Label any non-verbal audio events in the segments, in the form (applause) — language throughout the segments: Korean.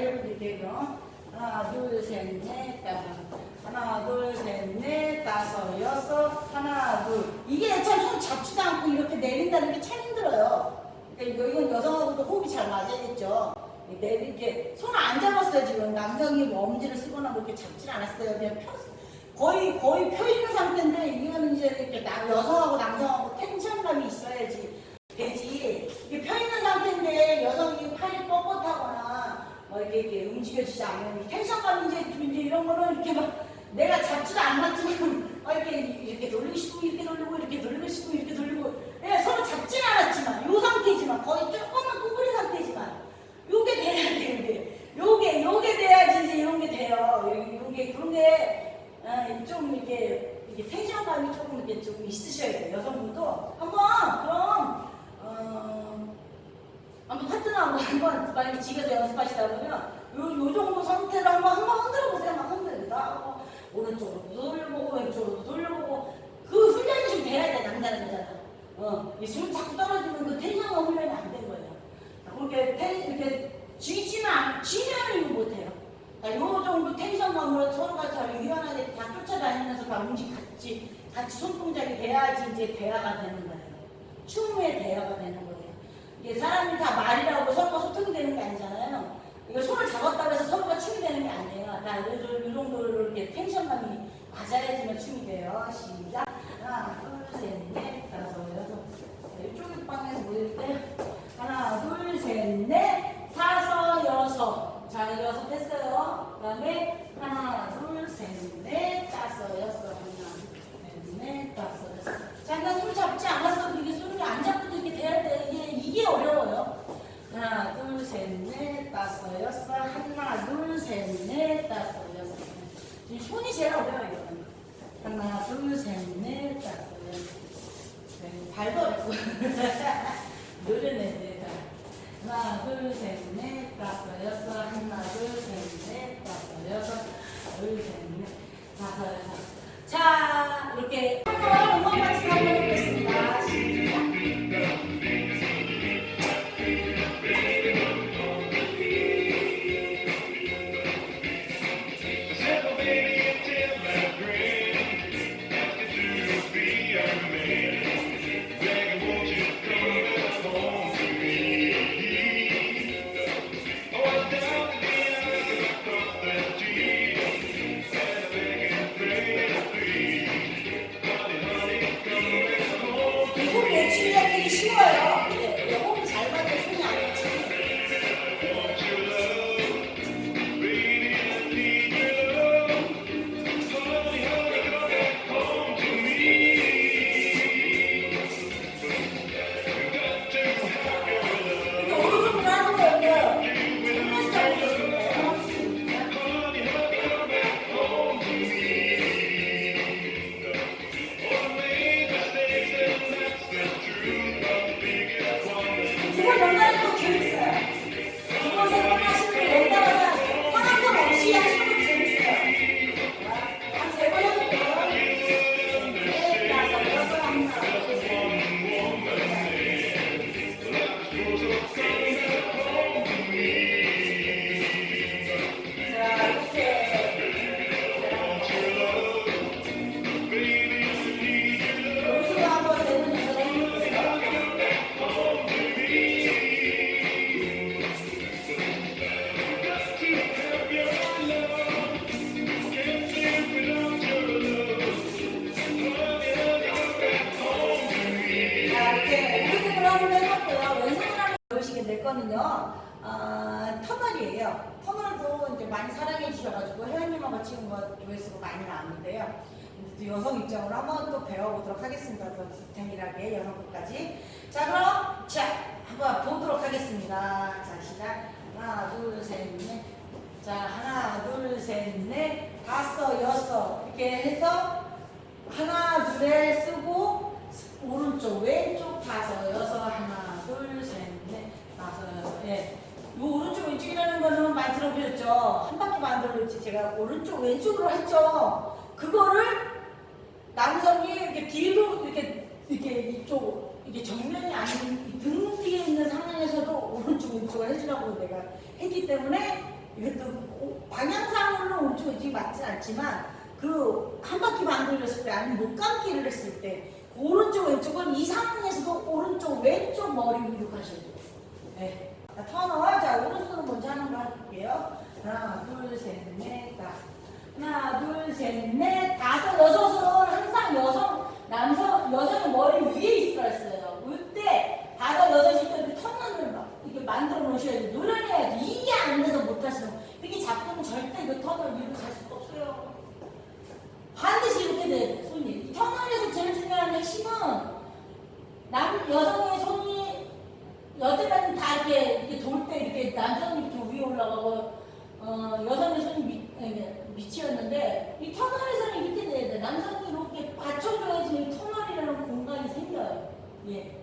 해볼 때요. 하나, 둘, 셋, 넷, 다섯. 하나, 둘, 셋, 넷, 다섯, 여섯. 하나, 둘. 이게 참 손 잡지도 않고 이렇게 내린다는 게 참 힘들어요. 그러니까 이거- 이건 여성하고도 호흡이 잘 맞아야겠죠. 내 이렇게 손 안 잡았어요 지금 남성이 뭐 엄지를 쓰거나 뭐 이렇게 잡질 않았어요. 그냥 펴, 거의 거의 펴 있는 상태인데 이거는 이제 이렇게 나- 여성하고 남성하고 텐션감이 있어야지 되지. 이게 펴 있는 상태인데 여성이 팔이 뻣뻣하거나 이렇게 움직여지지 이 텐션감 이제 좀 이제 이런 거는 이렇게 막 내가 잡지도 않았지만 어, 이렇게 이렇게 돌리고 싶고 이렇게 돌리고 이렇게 돌리고 싶고 이렇게 돌리고 예, 서로 잡진 않았지만 요 상태지만 거의 조금만 구부린 상태지만 요게 돼야 되는데 요게 요게 돼야지 이제 이런 게 돼요. 요게 그런 게좀 이렇게 이게 텐션감이 조금 이렇게 좀 있으셔야 돼요. 여성분도 한번 그럼 어, 한번 한번 만약에 집에서 연습하시다 보면 요, 요 정도 상태로 한번 한번 흔들어 보세요. 막 흔들다 하고 오른쪽으로 돌려보고 왼쪽으로 돌려보고 그 훈련이 좀 돼야 돼 남자는 여자는. 어, 이숨 자꾸 떨어지면 그 텐션감 훈련이 안 된 거예요. 자, 그렇게 텐, 이렇게 쥐지는 않, 쥐면은 이거 못해요. 자, 요 정도 텐션감으로 서로가 잘 유연하게 다 쫓아다니면서 다 움직 같이 같이 손동작이 돼야지 이제 대화가 되는 거예요. 춤의 대화가 되는 거예요. 이게 사람이 다 말이라고 서로가 소통이 되는 게 아니잖아요. 이거 손을 잡았다고 해서 서로가 춤이 되는 게 아니에요. 다 이, 이 정도로 이렇게 텐션감이 맞아야지만 춤이 돼요. 시작. 하나, 둘, 셋, 넷, 다섯, 여섯. 자, 이쪽 방에서 모일 때 하나, 둘, 셋, 넷, 다섯, 여섯. 자, 여섯 했어요. 그 다음에 하나, 둘, 셋, 넷, 다섯, 여섯. 하나, 둘, 셋, 넷, 다섯, 여섯. 자, 그냥 손 잡지 않았어도 이게 손이 안 잡고도 이렇게 돼야 돼. 이게, 이게 어려워요. 하나, 둘, 셋, 넷, 다섯, 여섯. 하나, 둘, 셋, 넷, 다섯, 여섯. 이 손이 제일 어려워요, 이거는. 하나, 둘, 셋, 넷, 다섯, 여섯. 네, 발도 어렵고. 느리네, 네. 하나, 둘, 셋, 넷, 다섯, 여섯. 하나, 둘, 셋, 넷, 다섯, 여섯. 둘, 셋, 넷, 다섯, 여섯. 될 거는요. 아, 터널이에요. 터널도 이제 많이 사랑해 주셔가지고 혜연님하고 지금 뭐 조회수가 많이 나왔는데요. 또 여성 입장으로 한번 또 배워보도록 하겠습니다. 더 디테일하게 여성분까지. 자, 그럼 자 한번 보도록 하겠습니다. 자, 시작. 하나, 둘, 셋, 넷. 자, 하나, 둘, 셋, 넷, 다섯, 여섯 이렇게 해서 하나, 둘에 쓰고 오른쪽, 왼쪽 다섯, 여섯, 하나, 둘, 셋, 넷, 다섯, 여섯. 예. 요 오른쪽, 왼쪽이라는 거는 많이 들어보셨죠? 한 바퀴 안 돌렸지. 제가 오른쪽, 왼쪽으로 했죠. 그거를 남성이 이렇게 뒤로 이렇게 이렇게 이쪽 이게 정면이 아닌 등 뒤에 있는 상황에서도 오른쪽 왼쪽을 해주라고 내가 했기 때문에 이것도 오- 방향상으로는 오른쪽이 맞지 않지만 그 한 바퀴 반 돌렸을 때 아니면 목 감기를 했을 때그 오른쪽 왼쪽은 이 상황에서도 오른쪽 왼쪽 머리 위로 가셔야 돼요. 네. 자, 터널 자 오른손으로 먼저 하는 거 해볼게요. 하나 둘 셋 넷 다섯 하나 둘 셋 넷 다섯 여섯은 항상 여성 남성 여성의 머리 위에 있어야 했어요. 이때 다섯 여섯 일 때 이렇게 터널을 막 이렇게 만들어 놓으셔야 돼요. 노련해야지 이게 안 돼서 못 하시는 거. 이렇게 잡고는 절대 그 터널 위로 갈 수가 없어요. 반드시 이렇게 돼야 돼, 손이. 이 터널에서 제일 중요한 핵심은 남, 여성의 손이 여태까지 다 이렇게, 이렇게 돌 때 이렇게 남성이 이렇게 위에 올라가고, 어, 여성의 손이 밑, 아니, 밑이었는데, 이 터널에서는 이렇게 돼야 돼. 남성이 이렇게 받쳐줘야지 이 터널이라는 공간이 생겨요. 예.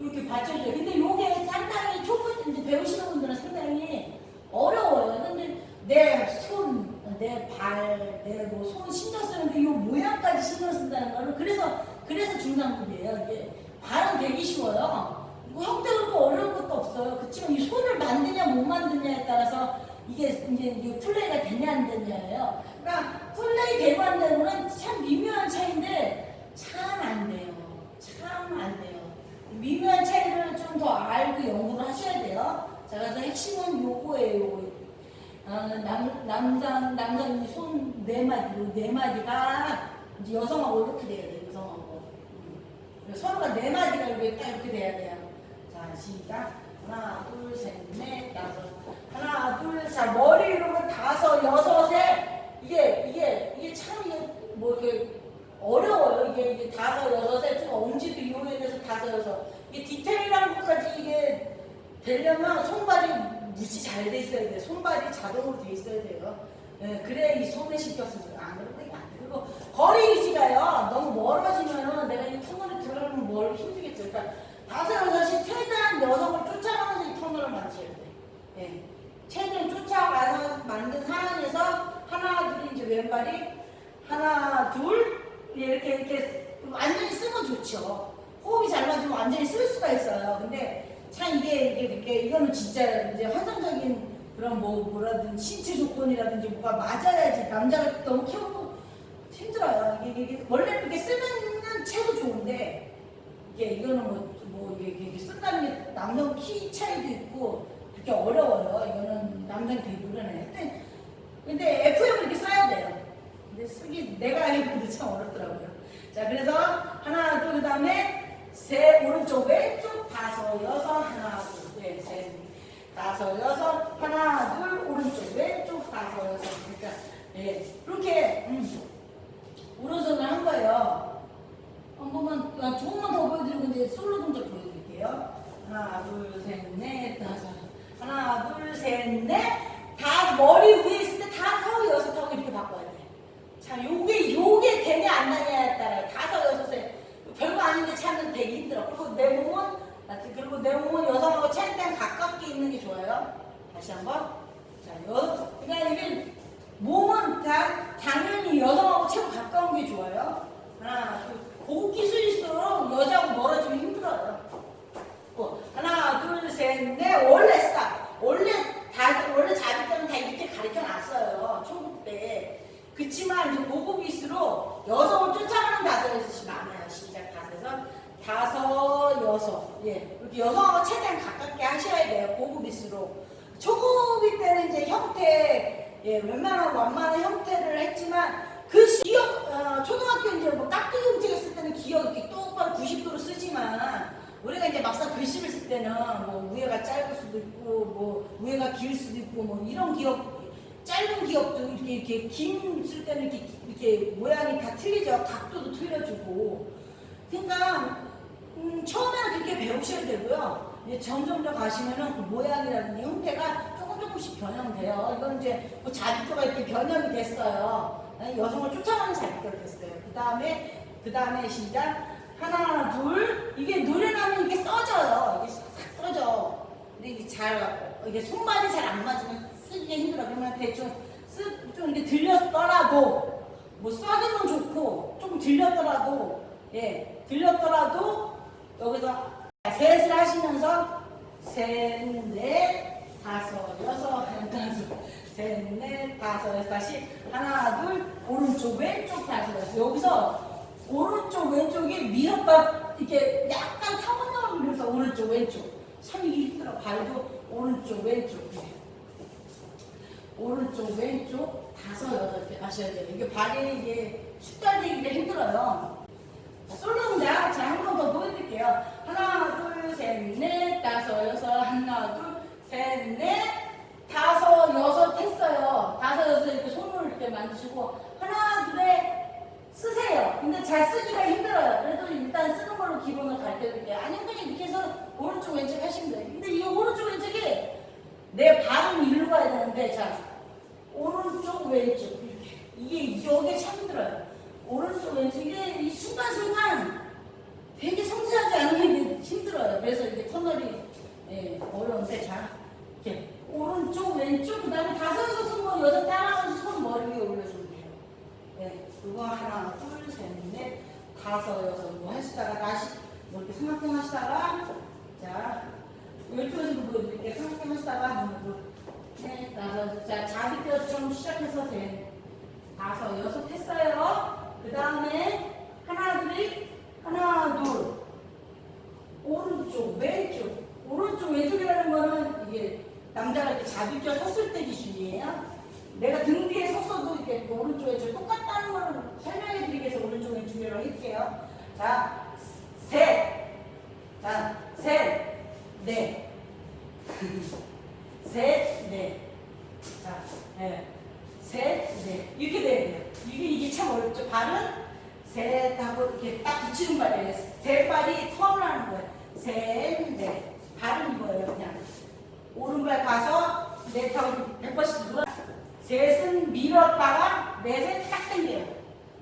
이렇게 받쳐줘요. 근데 요게 상당히 초보, 이제 배우시는 분들은 상당히 어려워요. 근데 내 손, 내 발, 내 뭐 손 신경 쓰는데 이 모양까지 신경 쓴다는 거는 그래서 그래서 중상급이에요. 이게 발은 되기 쉬워요. 뭐 형태로 또 어려운 것도 없어요. 그렇지만 이 손을 만드냐 못 만드냐에 따라서 이게 이제 이게 플레이가 되냐 안 되냐예요. 그러니까 플레이 되고 안 되고는 참 미묘한 차이인데 참 안 돼요. 참 안 돼요. 미묘한 차이를 좀 더 알고 연구를 하셔야 돼요. 자, 그래서 핵심은 요거예요. 요거. 어, 남, 남성, 남성이 손네 마디로, 네 마디가 이제 여성하고 이렇게 돼야 돼요, 여성하고. 음. 그래서 서로가 네 마디가 이렇게 딱 이렇게 돼야 돼요. 자, 시작. 하나, 둘, 셋, 넷, 다섯. 하나, 둘, 자, 머리 이러면 다섯, 여섯에, 이게, 이게, 이게 참, 이게, 뭐, 이게, 어려워요. 이게, 이게 다섯, 여섯에, 좀 엄지도 이용해야 돼서 다섯, 여섯. 이게 디테일한 것까지 이게 되려면 손발이 무지 잘 돼 있어야 돼요. 손발이 자동으로 돼 있어야 돼요. 예, 그래야 이 손에 신경 쓰죠. 안 그러면 이게 안 돼. 그리고 거리 유지가요. 너무 멀어지면은 내가 이 터널에 들어가면 뭘 힘들겠죠. 그러니까 다섯 여섯이 최대한 여성을 쫓아가면서 이 터널을 만드셔야 돼요. 예. 최대한 쫓아가서 만든 상황에서 하나 둘 이제 왼발이 하나 둘 이렇게 이렇게 완전히 쓰면 좋죠. 호흡이 잘 맞으면 완전히 쓸 수가 있어요. 근데 참 이게 이게 이렇게 이거는 진짜 이제 환상적인 그런 뭐 뭐라든 신체 조건이라든지 뭐가 맞아야지 남자가 너무 키우고 힘들어요. 이게, 이게 원래 이렇게 쓰면 채도 좋은데 이게 이거는 뭐, 뭐 이게, 이게 쓴다는 게 남성 키 차이도 있고 그렇게 어려워요. 이거는 남성이 되게 노련해. 근데, FM 이렇게 써야 돼요. 근데 쓰기 내가 해보도 참 어렵더라고요. 자 그래서 하나 둘 그 다음에 세 오른쪽 왼쪽 다섯 여섯 하나 둘셋 다섯 여섯 하나 둘 오른쪽 왼쪽 다섯 여섯 그러니까 예 그렇게 음, 오른손을 한 거예요. 한 번만 아, 조금만 더 보여드리고 이제 솔로 동작 보여드릴게요. 하나 둘 셋 넷 다섯 하나 둘 셋 넷 다 머리 위에 있을 때 다섯 여섯 하고 이렇게 바꿔야 돼. 자, 요게, 요게 되냐 안 되냐에 따라 다섯, 여섯에 별거 아닌데 찾는 되게 힘들어. 그리고 내 몸은, 아, 그리고 내 몸은 여성하고 최대한 가깝게 있는 게 좋아요. 다시 한 번. 자, 여, 그러니까 이게 몸은 다 당연히 여성하고 최고 가까운 게 좋아요. 하나, 둘. 고급 기술일수록 여자하고 멀어지면 힘들어요. 어, 하나, 둘, 셋, 넷. 원래 스타. 원래 다, 원래 자기 때는 다 이렇게 가르쳐 놨어요. 초급 때. 그치만 이제 고급일수록 여성을 쫓아가는 여섯이 많아요. 다섯 여섯. 예. 이렇게 여성하고 최대한 가깝게 하셔야 돼요. 고급일수록. 초급일 때는 이제 형태, 예, 웬만한 완만한 형태를 했지만 그 시- 기억, 어, 초등학교 이제 뭐 깍두기 움직여 쓸 때는 기억 이렇게 똑바로 90도로 쓰지만 우리가 이제 막상 글씨를 쓸 때는 뭐 위에가 짧을 수도 있고 뭐 위에가 길 수도 있고 뭐 이런 기억 짧은 기억도 이렇게 이렇게 긴 쓸 때는 이렇게 이렇게 모양이 다 틀리죠 각도도 틀려주고 그러니까 음, 처음에는 그렇게 배우셔야 되고요. 이제 점점점 가시면은 그 모양이라든지 형태가 조금 조금씩 변형돼요. 이건 이제 뭐 자비표가 이렇게 변형이 됐어요. 여성을 쫓아가는 자비표가 됐어요. 그 다음에 그 다음에 시작 하나 둘 이게 노래 나면 이게 써져요. 이게 싹 써져. 근데 이게 잘 이게 손발이 잘 안 맞으면 쓰기가 힘들어. 그러면 대충 쓰, 좀 이렇게 들렸더라도 뭐 써주면 좋고 좀 들렸더라도 예 들렸더라도 여기서 셋을 하시면서 셋, 넷, 다섯, 여섯, 한 다섯 셋, 넷, 다섯, 여섯, 다시 하나, 둘, 오른쪽, 왼쪽, 다시 여섯. 여기서 오른쪽, 왼쪽이 밀었다 이렇게 약간 타원형을 밀어서 오른쪽, 왼쪽. 참 이게 힘들어. 발도 오른쪽, 왼쪽. 오른쪽, 왼쪽, 다섯, 여섯 개 하셔야 돼요. 이게 발이 이게 숙달되기가 힘들어요. 솔로 동작 제가 한 번 더 보여드릴게요. 하나, 둘, 셋, 넷, 다섯, 여섯, 하나, 둘, 셋, 넷, 다섯, 여섯 했어요. 다섯, 여섯 이렇게 손을 이렇게 만드시고 하나, 둘에 쓰세요. 근데 잘 쓰기가 힘들어요. 그래도 일단 쓰는 걸로 기본을 가르쳐드릴게요. 아니면 그냥 이렇게 해서 오른쪽, 왼쪽 하시면 돼요. 근데 이 오른쪽, 왼쪽이 내 발은 일로 가야 되는데 자 오른쪽, 왼쪽 이렇게 이게 이게 참 힘들어요. 오른쪽, 왼쪽 이게 이 순간순간 되게 섬세하지 않으면 힘들어요. 그래서 이게 터널이 예, 어려운데 자 이렇게 오른쪽, 왼쪽 그다음에 다섯 손뭐 여섯 따라가면서 손 머리 위에 올려주면 돼요. 네, 그거 하나, 둘, 셋, 넷, 다섯, 여섯 뭐 하시다가 다시 뭐 이렇게 삼각형 하시다가 자 왼쪽에서 보여드릴게요. 삼각형 하시다가 하나, 둘, 넷, 다섯, 자 자비뼈처럼 시작해서 셋, 다섯, 여섯 했어요. 그 다음에 하나, 둘, 하나, 둘, 오른쪽, 왼쪽, 오른쪽, 왼쪽이라는 거는 이게 남자가 이렇게 자비뼈 섰을 때 기준이에요. 내가 등 뒤에 섰어도 이렇게 오른쪽, 왼쪽 똑같다는 걸 설명해 드리기 위해서 오른쪽, 왼쪽이라고 할게요. 자, 셋, 자, 셋, 넷, (laughs) 셋, 넷, 자, 네. 셋, 넷. 이렇게 돼야 돼요. 이게, 이게 참 어렵죠. 발은 셋 하고 이렇게 딱 붙이는 발이에요. 세 발이 턴을 하는 거예요. 셋, 넷. 발은 이거예요, 그냥. 오른발 가서 넷하고 100번씩 누가 셋은 밀었다가 넷은 딱 당겨요.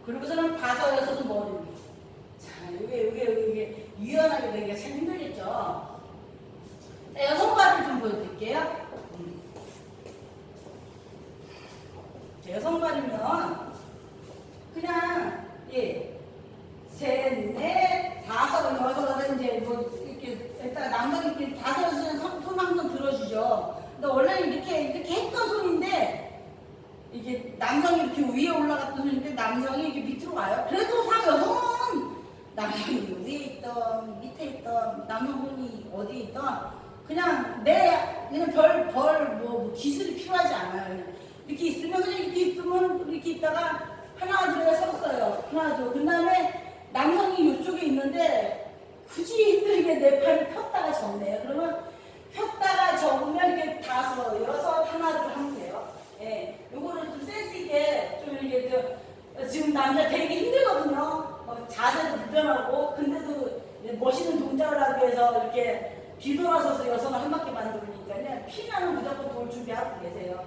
그리고서는 다섯, 여섯은 위. 자, 이게, 이게, 이게 유연하게 되기가 참 힘들겠죠. 자, 여섯 발을 좀 보여드릴게요. 음. 자, 여섯 발이면 그냥 예, 셋, 넷, 다섯, 여섯 이제 뭐 이렇게 일단 남성이 이렇게 다섯 여섯은 손, 손 항상 들어주죠. 근데 원래는 이렇게 이렇게 했던 손인데 이게 남성이 이렇게 위에 올라갔던 손인데 남성이 이렇게 밑으로 가요. 그래도 사 여성은 남성이 위에 있던 밑에 있던 남성분이 어디에 있던 그냥 내 그냥 별별뭐 기술이 필요하지 않아요. 그냥 이렇게 있으면 그냥 이렇게 있으면 이렇게 있다가 하나 둘에 섰어요. 하나 둘. 그다음에 남성이 이쪽에 있는데 굳이 힘들게 내 팔을 폈다가 접네요. 그러면 폈다가 접으면 이렇게 다섯, 여섯, 하나 둘 하면 돼요. 예, 요거를 좀 센스 있게 좀 이렇게 저, 지금 남자 되게 힘들거든요. 막 자세도 불편하고 근데도 동작을 하기 위해서 이렇게 뒤돌아서서 여성을 한 바퀴 만들으니까요. 피나는 무조건 돌 준비하고 계세요.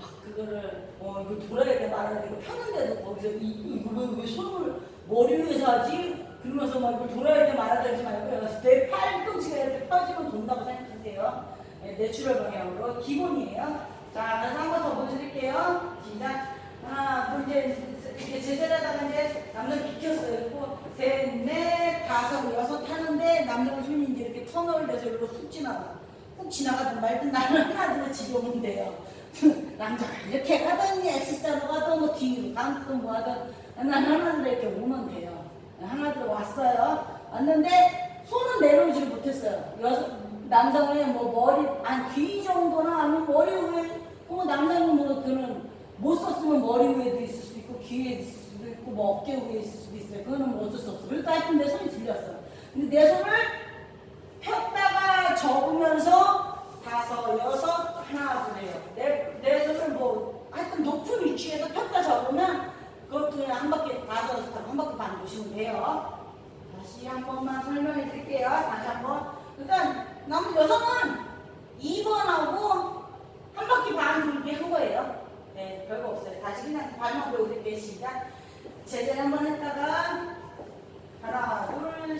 막 그거를 어 이거 돌아야 돼 말아야 돼 이거 폈는데도 거기서 이, 이거 왜, 왜 손을 머리 위에서 하지? 그러면서 막 이거 돌아야 돼 말아야 되지 말고요. 내 팔꿈치가 이렇게 펴지면 돈다고 생각하세요. 네, 내추럴 방향으로 기본이에요. 자, 그래서 한 번 더 보여드릴게요. 시작. 하나, 둘, 이제 이렇게 제자리다가 이제 남자 비켰어요. 그리고 셋, 넷, 다섯, 여섯 하는데 남자 손이 이제 이렇게 터널 돼서 이리로 훅 지나가. 훅 지나가든 말든 나는 하나 들어 집에 오면 돼요. 남자가 이렇게 가든 X자로 가든 뭐 뒤로 감든 뭐 하든 난 하나들어 이렇게 오면 돼요. 하나들어 왔어요. 왔는데 손은 내려오지를 못했어요. 여섯 남성의 뭐 머리 한 귀 정도나 아니면 머리 위에 뭐 남성은 뭐 그는 못 썼으면 머리 위에도 있을 수도 있고 귀에 있을 수도 있고 뭐 어깨 위에 있을 수도 있어요. 그거는 뭐 어쩔 수 없어. 그러니까 하여튼 내 손이 들렸어요. 근데 내 손을 폈다가 접으면서 다섯, 여섯, 하나, 둘이에요. 내, 내 손을 뭐 하여튼 높은 위치에서 폈다 접으면 그것도 그냥 한 바퀴 다섯, 여섯, 한 바퀴 반 보시면 돼요. 다시 한 번만 설명해 드릴게요. 다시 한 번. 그러니까 남 여성은 2번하고 한 바퀴 반 돌기 한 거예요. 네, 별거 없어요. 다시 그냥 반만 보여드릴게요. 시작. 제대로 한 번 했다가 하나, 둘,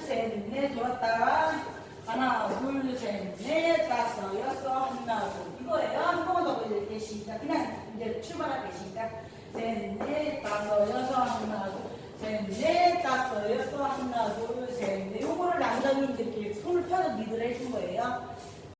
셋, 넷 돌았다가 하나, 둘, 셋, 넷, 다섯, 여섯, 하나, 둘 이거예요. 한 번만 더 보여드릴게요. 시작. 그냥 이제 출발할게요. 시작. 셋, 넷, 다섯, 여섯, 하나, 둘, 셋, 넷, 다섯, 여섯, 하나, 둘, 셋, 넷. 요거를 이렇게 손을 펴서 리드를 해준 거예요.